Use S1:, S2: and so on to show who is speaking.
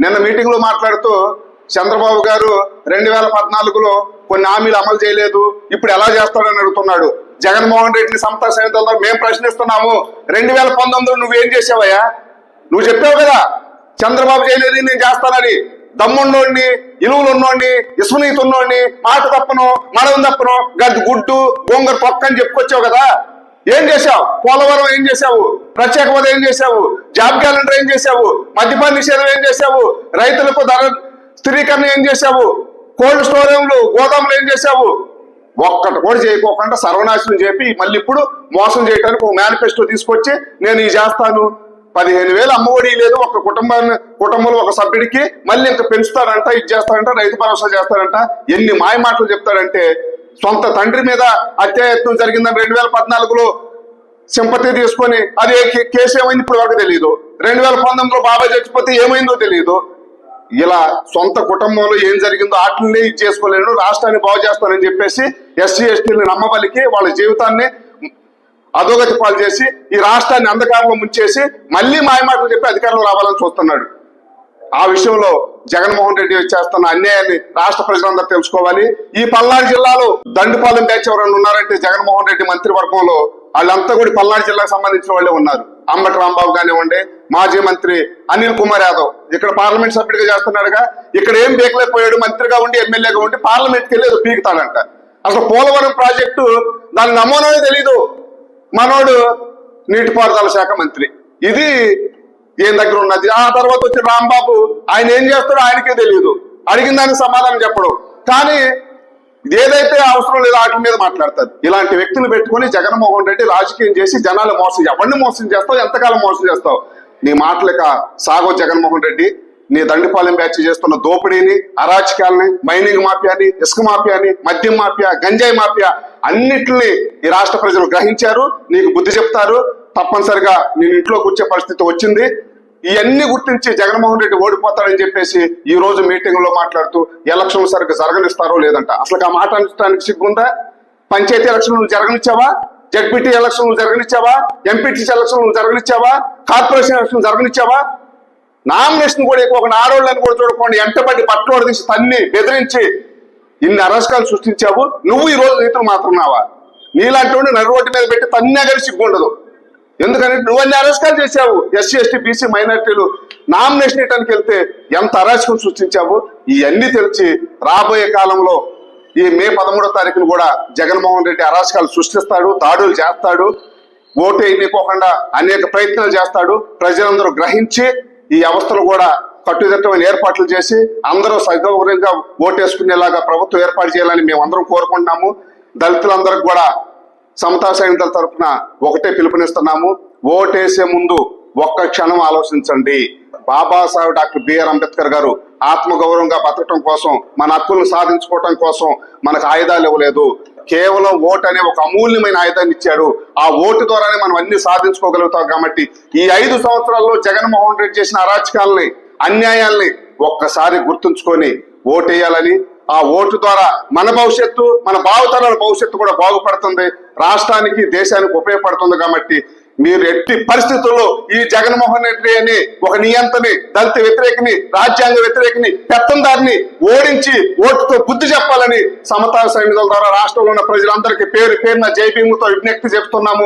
S1: నిన్న మీటింగ్లో మాట్లాడుతూ చంద్రబాబు గారు రెండు వేల పద్నాలుగులో కొన్ని హామీలు అమలు చేయలేదు ఇప్పుడు ఎలా చేస్తాడని అడుగుతున్నాడు. జగన్మోహన్ రెడ్డిని సమతా సైనికులతో మేము ప్రశ్నిస్తున్నాము. రెండు వేల పంతొమ్మిదిలో నువ్వేం చేసావయ్యా? నువ్వు చెప్పావు కదా చంద్రబాబు చేయలేదు నేను చేస్తానని. దమ్ముండోడిని ఇలువలు ఇసునీతున్నోడిని మాట తప్పను మడవ తప్పను గడ్డి గుడ్డు గోంగర పక్క అని చెప్పుకొచ్చావు కదా. ఏం చేశావు? పోలవరం ఏం చేశావు? ప్రత్యేక హోదా ఏం చేశావు? జాబ్ క్యాలెండర్ ఏం చేశావు? మద్యపాన నిషేధం ఏం చేశావు? రైతులకు ధర స్థిరీకరణ ఏం చేశావు? కోల్డ్ స్టోరేజ్లు గోదాములు ఏం చేశావు? ఒక్కటి కూడా చేయకోకుండా సర్వనాశనం చెప్పి మళ్ళీ ఇప్పుడు మోసం చేయడానికి ఒక మేనిఫెస్టో తీసుకొచ్చి నేను ఇది చేస్తాను. పదిహేను వేలు అమ్మఒడి లేదు ఒక కుటుంబాన్ని కుటుంబంలో ఒక సభ్యుడికి మళ్ళీ ఇంకా పెంచుతారంట ఇది చేస్తాడంట రైతు భరోసా చేస్తాడంట. ఎన్ని మాయ మాటలు చెప్తాడంటే సొంత తండ్రి మీద అత్యాయత్నం జరిగిందని రెండు వేల పద్నాలుగులో సింపతి తీసుకొని అది కే- కేసు ఏమైంది ఇప్పుడు వరకు తెలియదు రెండు వేల పంతొమ్మిదిలో బాబా చచ్చిపోతే ఏమైందో తెలియదు ఇలా సొంత కుటుంబంలో ఏం జరిగిందో వాటిని ఇది చేసుకోలేను రాష్ట్రాన్ని బాగు చేస్తానని చెప్పేసి ఎస్సీ ఎస్టీని నమ్మబలికి వాళ్ళ జీవితాన్ని అధోగతి పాలు చేసి ఈ రాష్ట్రాన్ని అంధకారంలో ముంచేసి మళ్ళీ మాయమాటలు చెప్పి అధికారంలో రావాలని చూస్తున్నాడు. ఆ విషయంలో జగన్మోహన్ రెడ్డి చేస్తున్న అన్యాయాన్ని రాష్ట్ర ప్రజలందరూ తెలుసుకోవాలి. ఈ పల్నాడు జిల్లాలో దండుపాలెం బ్యాచ్ ఎవరైనా ఉన్నారంటే జగన్మోహన్ రెడ్డి మంత్రివర్గంలో వాళ్ళంతా కూడా పల్నాడు జిల్లాకు సంబంధించిన వాళ్ళే ఉన్నారు. అంబటి రాంబాబు కానివ్వండి మాజీ మంత్రి అనిల్ కుమార్ యాదవ్ ఇక్కడ పార్లమెంట్ సభ్యుడిగా చేస్తున్నాడుగా. ఇక్కడ ఏం బీకలేకపోయాడు మంత్రిగా ఉండి ఎమ్మెల్యేగా ఉండి పార్లమెంట్కి వెళ్ళి పీకుతాడంట. అసలు పోలవరం ప్రాజెక్టు దాని నమూనానే తెలీదు మనోడు నీటిపారుదల శాఖ మంత్రి. ఇది ఏం దగ్గర ఉన్నది? ఆ తర్వాత వచ్చిన రాంబాబు ఆయన ఏం చేస్తాడో ఆయనకే తెలియదు. అడిగిన దానికి సమాధానం చెప్పడు. కానీ ఏదైతే అవసరం లేదో వాటి మీద మాట్లాడతారు. ఇలాంటి వ్యక్తులు పెట్టుకొని జగన్మోహన్ రెడ్డి రాజకీయం చేసి జనాలు మోసం ఎవరిని మోసం చేస్తావు? ఎంతకాలం మోసం చేస్తావు? నీ మాటలక సాగో జగన్మోహన్ రెడ్డి నీ దండిపాలెం బ్యాచ్ చేస్తున్న దోపిడీని అరాచకాలని మైనింగ్ మాఫియాని ఇసుక మాఫియాని మద్యం మాఫియా గంజాయి మాఫియా అన్నిటిని ఈ రాష్ట్ర ప్రజలు గ్రహించారు. నీకు బుద్ధి చెప్తారు. తప్పనిసరిగా నేను ఇంట్లో కూర్చే పరిస్థితి వచ్చింది. ఇవన్నీ గుర్తించి జగన్మోహన్ రెడ్డి ఓడిపోతాడని చెప్పేసి ఈ రోజు మీటింగ్లో మాట్లాడుతూ ఎలక్షన్లు సరిగ్గా జరగనిస్తారో లేదంట. అసలు ఆ మాట అనడానికి సిగ్గుందా? పంచాయతీ ఎలక్షన్లు జరగనిచ్చావా? జడ్పీటీ ఎలక్షన్లు జరగనిచ్చావా? ఎంపీటీ ఎలక్షన్లు జరగనిచ్చావా? కార్పొరేషన్ ఎలక్షన్ జరగనిచ్చావా? నామినేషన్ కూడా ఎక్కువ ఒక కూడా చూడకుండా ఎంటబడి పట్టుకోడు తీసి తన్ని బెదిరించి ఇన్ని అరాచకాలు సృష్టించావు. నువ్వు ఈ రోజు రైతులు మాత్రన్నావా నీలాంటి వాడిని నడు రోడ్డు మీద పెట్టి తన్నే కలిసి ఉండదు ఎందుకంటే నువ్వు అన్ని అరాచకాలు చేశావు. ఎస్సీ ఎస్టీ బీసీ మైనార్టీలు. నామినేషన్ ఇవ్వడానికి వెళ్తే ఎంత అరాచకం సృష్టించావు? ఇవన్నీ తెలిసి రాబోయే కాలంలో ఈ మే పదమూడో తారీఖున కూడా జగన్మోహన్ రెడ్డి అరాచకాలు సృష్టిస్తాడు దాడులు చేస్తాడు ఓటు వేయనికోకుండా అనేక ప్రయత్నాలు చేస్తాడు. ప్రజలందరూ గ్రహించి ఈ వ్యవస్థలు కూడా కట్టుదిట్టమైన ఏర్పాట్లు చేసి అందరూ సగౌరవంగా ఓటేసుకునేలాగా ప్రభుత్వం ఏర్పాటు చేయాలని మేము అందరం కోరుకుంటున్నాము. దళితులందరికి కూడా సమతా సైనికుల తరఫున ఒకటే పిలుపునిస్తున్నాము. ఓటేసే ముందు ఒక్క క్షణం ఆలోచించండి. బాబాసాహెబ్ డాక్టర్ బిఆర్ అంబేద్కర్ గారు ఆత్మగౌరవంగా బతకటం కోసం మన హక్కులను సాధించుకోవటం కోసం మనకు ఆయుధాలు ఇవ్వలేదు. కేవలం ఓటు అనే ఒక అమూల్యమైన ఆయుధాన్ని ఇచ్చాడు. ఆ ఓటు ద్వారానే మనం అన్ని సాధించుకోగలుగుతాం కాబట్టి ఈ ఐదు సంవత్సరాల్లో జగన్మోహన్ రెడ్డి చేసిన అరాచకాలని అన్యాయాల్ని ఒక్కసారి గుర్తుంచుకొని ఓటేయాలని ఆ ఓటు ద్వారా మన భవిష్యత్తు మన భావతరాల భవిష్యత్తు కూడా బాగుపడుతుంది. రాష్ట్రానికి దేశానికి ఉపయోగపడుతుంది కాబట్టి మీరు ఎట్టి పరిస్థితుల్లో ఈ జగన్మోహన్ రెడ్డి అని ఒక నియంతని దళిత వ్యతిరేకిని రాజ్యాంగ వ్యతిరేకిని పెత్తందారిని ఓడించి ఓటుతో బుద్ధి చెప్పాలని సమతా సైనికుల ద్వారా రాష్ట్రంలో ఉన్న ప్రజలందరికీ పేరు పేరున జైభీముతో విజ్ఞప్తి చెప్తున్నాము